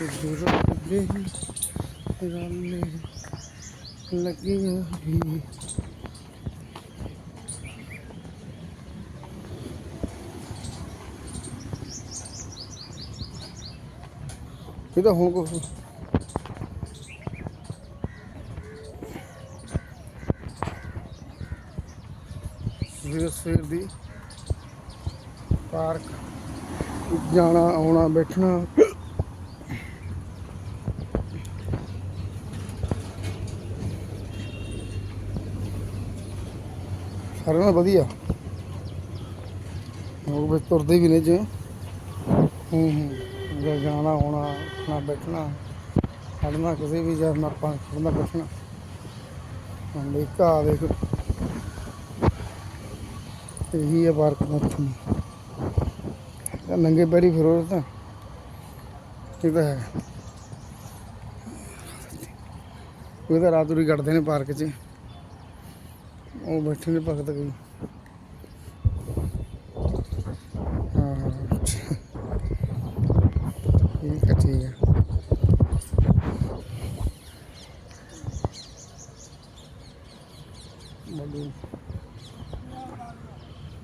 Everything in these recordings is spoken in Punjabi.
ਦੂਰ ਦੇ ਰਾਨੇ ਲੱਗੀਆਂ ਹੀ ਇਹ ਤਾਂ ਹੁਣ ਕੁਛ ਸਵੇਰ ਸਵੇਰ ਦੀ ਪਾਰਕ ਜਾਣਾ, ਆਉਣਾ, ਬੈਠਣਾ। ਸਾਰਿਆਂ ਨਾਲ ਵਧੀਆ। ਲੋਕ ਵੀ ਤੁਰਦੇ ਵੀ ਨੇ ਜੇ। ਹੂੰ ਹੂੰ। ਜਾਣਾ ਆਉਣਾ ਨਾ ਬੈਠਣਾ, ਖੜਨਾ ਕਿਸੇ ਵੀ ਜਗ੍ਹਾ, ਨਾ ਆਪਾਂ ਖੜਨਾ, ਬੈਠਣਾ। ਹੁਣ ਦੇਖ। ਇਹੀ ਹੈ ਪਾਰਕ ਦਾ ਉੱਥੇ ਨੰਗੇ ਪੈਰੀ ਫਿਰੋ ਤਾਂ। ਇਹ ਤਾਂ ਹੈ। ਉਹ ਤਾਂ ਰਾਤ ਉਰੀ ਕੱਢਦੇ ਨੇ ਪਾਰਕ 'ਚ। ਉਹ ਬੈਠੇ ਨੇ ਭਗਤ ਕੋਈ ਹਾਂ। ਠੀਕ ਹੈ ਠੀਕ ਹੈ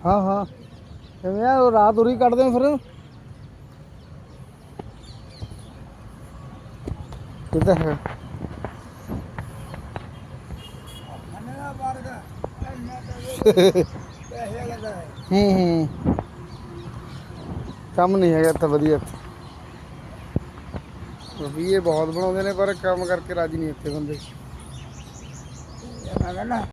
ਹਾਂ ਹਾਂ। ਕਿਵੇਂ ਆ? ਉਹ ਰਾਤ ਉਰੀ ਕੱਢਦੇ ਫਿਰ? ਫਿਰ ਹੈ। ਤਾਂ ਹੈ, ਹੂੰ। ਹੂੰ ਕੰਮ ਨਹੀਂ ਹੈਗਾ ਇੱਥੇ ਵਧੀਆ। ਵੀ ਇਹ ਬਹੁਤ ਬਣਾਉਂਦੇ ਨੇ, ਪਰ ਕੰਮ ਕਰਕੇ ਰਾਜੀ ਨਹੀਂ ਇੱਥੇ ਬੰਦੇ।